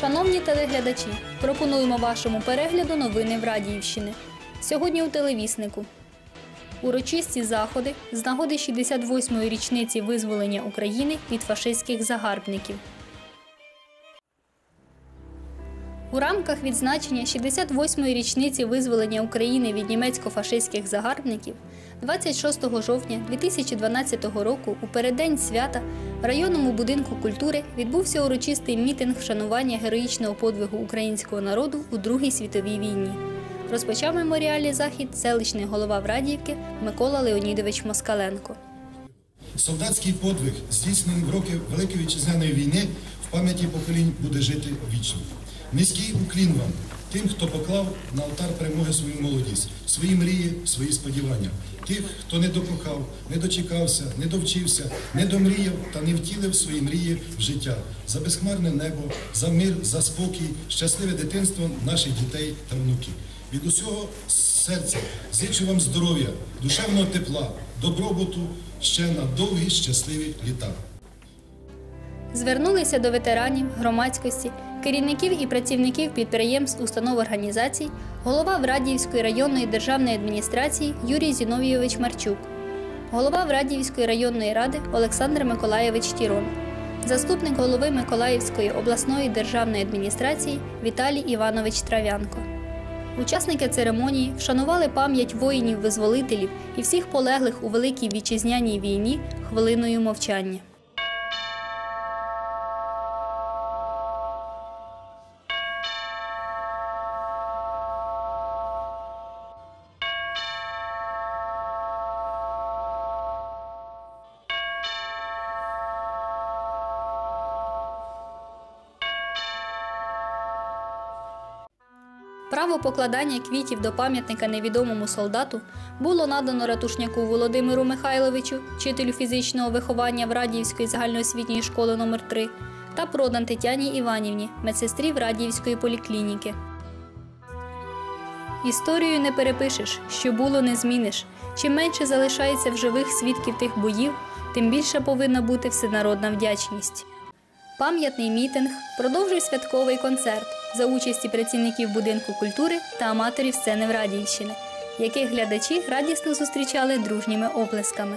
Шановні телеглядачі, пропонуємо вашому перегляду новини в Радіївщини. Сьогодні у телевіснику. Урочисті заходи з нагоди 68-ї річниці визволення України від фашистських загарбників. У рамках відзначення 68-ї річниці визволення України від німецько-фашистських загарбників 26 жовтня 2012 року у переддень свята в районному будинку культури відбувся урочистий мітинг вшанування героїчного подвигу українського народу у Другій світовій війні. Розпочав меморіальний захід селищний голова Врадіївки Микола Леонідович Москаленко. Солдатський подвиг, здійснений в роки Великої Вітчизняної війни, в пам'яті поколінь буде жити вічно. Низький уклін вам, тим, хто поклав на алтар перемоги свою молодість, свої мрії, свої сподівання. Тих, хто не докохав, не дочекався, не довчився, не домріяв та не втілив свої мрії в життя за безхмарне небо, за мир, за спокій, щасливе дитинство наших дітей та внуків. Від усього серця зичу вам здоров'я, душевного тепла, добробуту ще на довгі щасливі літа. Звернулися до ветеранів, громадськості, керівників і працівників підприємств, установ організацій, голова Врадіївської районної державної адміністрації Юрій Зіновійович Марчук, голова Врадіївської районної ради Олександр Миколаєвич Тірон, заступник голови Миколаївської обласної державної адміністрації Віталій Іванович Трав'янко. Учасники церемонії вшанували пам'ять воїнів-визволителів і всіх полеглих у Великій вітчизняній війні хвилиною мовчання. Право покладання квітів до пам'ятника невідомому солдату було надано ратушняку Володимиру Михайловичу, вчителю фізичного виховання в Радіївської загальноосвітньої школи номер 3 та продан Тетяні Іванівні, медсестрі Врадіївської поліклініки. Історію не перепишеш, що було не зміниш. Чим менше залишається в живих свідків тих боїв, тим більше повинна бути всенародна вдячність. Пам'ятний мітинг продовжує святковий концерт за участі працівників будинку культури та аматорів сцени в Радійщини, яких глядачі радісно зустрічали дружніми оплесками.